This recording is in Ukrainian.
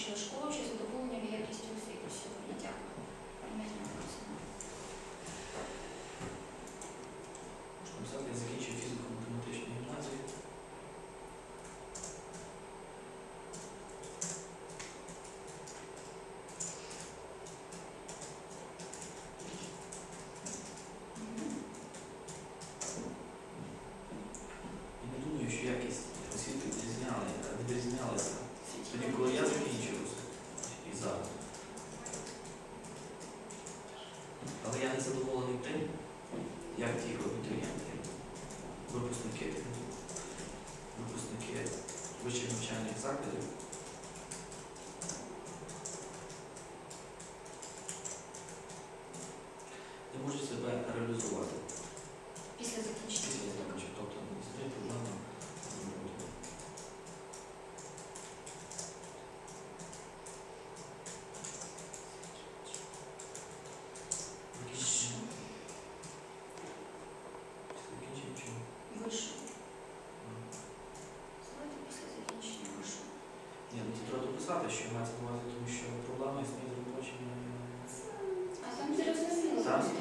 закінчили школу чи задоволення в якістю освіти сьогодні? Дякую. Я закінчив фізико-математичну гімназію. І не думаю, що якість освіти відрізнялася. Тоді, коли я закінчив і зараз. Але я не задоволений тим, як ті абітурієнти, випускники, випускники вищих навчальних закладів не можуть себе реалізувати. Після закінчення. написати, що мається на увазі, тому що проблеми з підробочими. А там зрозуміло.